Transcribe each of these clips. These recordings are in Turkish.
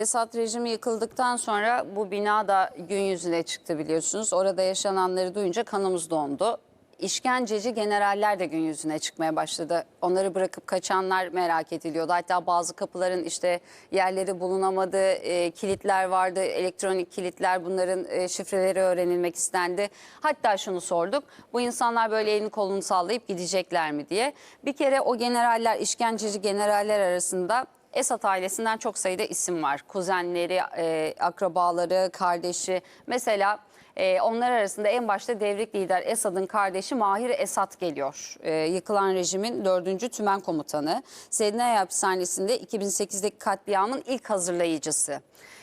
Esad rejimi yıkıldıktan sonra bu bina da gün yüzüne çıktı biliyorsunuz. Orada yaşananları duyunca kanımız dondu. İşkenceci generaller de gün yüzüne çıkmaya başladı. Onları bırakıp kaçanlar merak ediliyordu. Hatta bazı kapıların işte yerleri bulunamadı, e, kilitler vardı, elektronik kilitler bunların e, şifreleri öğrenilmek istendi. Hatta şunu sorduk, bu insanlar böyle elini kolunu sallayıp gidecekler mi diye. Bir kere o generaller, işkenceci generaller arasında Esad ailesinden çok sayıda isim var. Kuzenleri, e, akrabaları, kardeşi. Mesela e, onlar arasında en başta devrik lider Esad'ın kardeşi Mahir Esad geliyor. E, yıkılan rejimin 4. Tümen Komutanı. Sednaya hapishanesinde 2008'deki katliamın ilk hazırlayıcısı.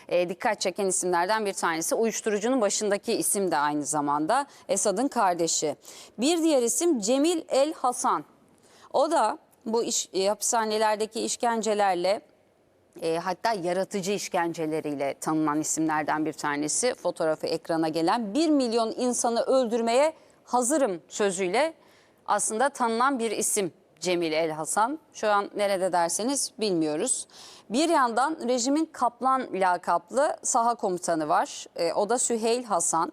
E, dikkat çeken isimlerden bir tanesi. Uyuşturucunun başındaki isim de aynı zamanda Esad'ın kardeşi. Bir diğer isim Cemil El Hasan. O da bu iş, e, hapishanelerdeki işkencelerle e, hatta yaratıcı işkenceleriyle tanınan isimlerden bir tanesi. Fotoğrafı ekrana gelen 1 milyon insanı öldürmeye hazırım sözüyle aslında tanınan bir isim Cemil El Hasan. Şu an nerede derseniz bilmiyoruz. Bir yandan rejimin Kaplan lakaplı saha komutanı var. E, o da Süheyl Hasan.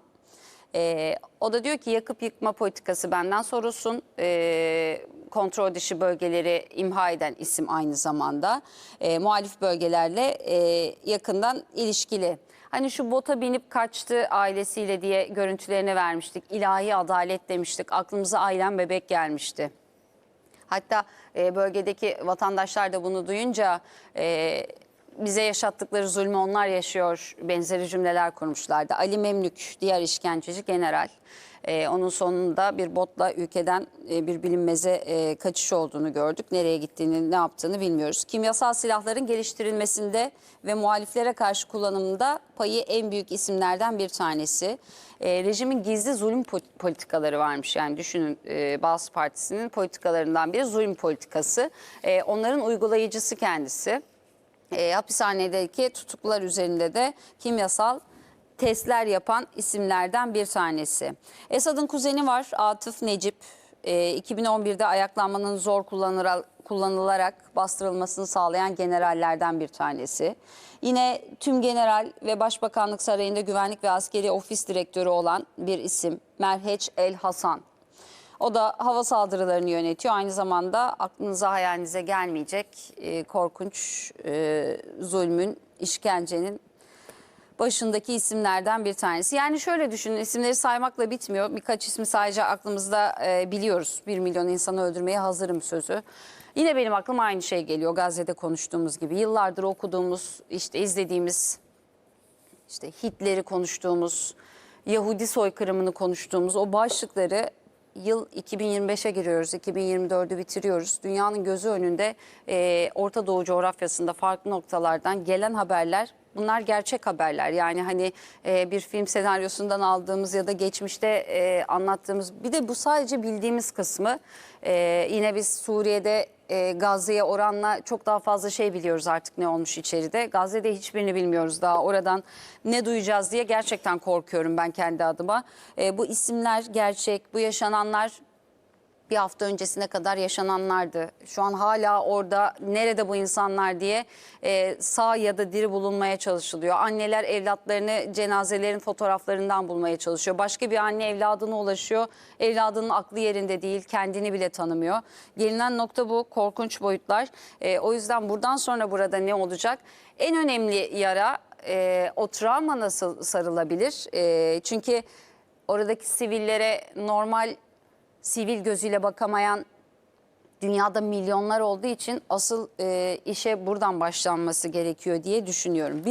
Ee, o da diyor ki yakıp yıkma politikası benden sorulsun. Ee, kontrol dışı bölgeleri imha eden isim aynı zamanda. Ee, muhalif bölgelerle e, yakından ilişkili. Hani şu bota binip kaçtı ailesiyle diye görüntülerini vermiştik. İlahi adalet demiştik. Aklımıza ailem bebek gelmişti. Hatta e, bölgedeki vatandaşlar da bunu duyunca e, bize yaşattıkları zulmü onlar yaşıyor benzeri cümleler kurmuşlardı. Ali Memlük diğer işkenceci general. E, onun sonunda bir botla ülkeden e, bir bilinmeze e, kaçış olduğunu gördük. Nereye gittiğini, ne yaptığını bilmiyoruz. Kimyasal silahların geliştirilmesinde ve muhaliflere karşı kullanımında payı en büyük isimlerden bir tanesi. E, rejimin gizli zulüm po- politikaları varmış. Yani düşünün e, Bağız Partisi'nin politikalarından biri zulüm politikası. E, onların uygulayıcısı kendisi. E, hapishanedeki tutuklular üzerinde de kimyasal testler yapan isimlerden bir tanesi. Esad'ın kuzeni var Atıf Necip. E, 2011'de ayaklanmanın zor kullanıla- kullanılarak bastırılmasını sağlayan generallerden bir tanesi. Yine tüm general ve Başbakanlık Sarayı'nda güvenlik ve askeri ofis direktörü olan bir isim Merheç El Hasan. O da hava saldırılarını yönetiyor. Aynı zamanda aklınıza hayalinize gelmeyecek e, korkunç e, zulmün, işkencenin başındaki isimlerden bir tanesi. Yani şöyle düşünün isimleri saymakla bitmiyor. Birkaç ismi sadece aklımızda e, biliyoruz. Bir milyon insanı öldürmeye hazırım sözü. Yine benim aklıma aynı şey geliyor Gazze'de konuştuğumuz gibi. Yıllardır okuduğumuz, işte izlediğimiz işte Hitler'i konuştuğumuz, Yahudi soykırımını konuştuğumuz o başlıkları yıl 2025'e giriyoruz, 2024'ü bitiriyoruz. Dünyanın gözü önünde e, Orta Doğu coğrafyasında farklı noktalardan gelen haberler bunlar gerçek haberler. Yani hani e, bir film senaryosundan aldığımız ya da geçmişte e, anlattığımız bir de bu sadece bildiğimiz kısmı. E, yine biz Suriye'de e, Gazze'ye oranla çok daha fazla şey biliyoruz artık ne olmuş içeride. Gazze'de hiçbirini bilmiyoruz daha oradan ne duyacağız diye gerçekten korkuyorum ben kendi adıma. E, bu isimler gerçek, bu yaşananlar bir hafta öncesine kadar yaşananlardı. Şu an hala orada nerede bu insanlar diye e, sağ ya da diri bulunmaya çalışılıyor. Anneler evlatlarını cenazelerin fotoğraflarından bulmaya çalışıyor. Başka bir anne evladına ulaşıyor. Evladının aklı yerinde değil, kendini bile tanımıyor. Gelinen nokta bu, korkunç boyutlar. E, o yüzden buradan sonra burada ne olacak? En önemli yara e, o travma nasıl sarılabilir? E, çünkü oradaki sivillere normal sivil gözüyle bakamayan dünyada milyonlar olduğu için asıl e, işe buradan başlanması gerekiyor diye düşünüyorum.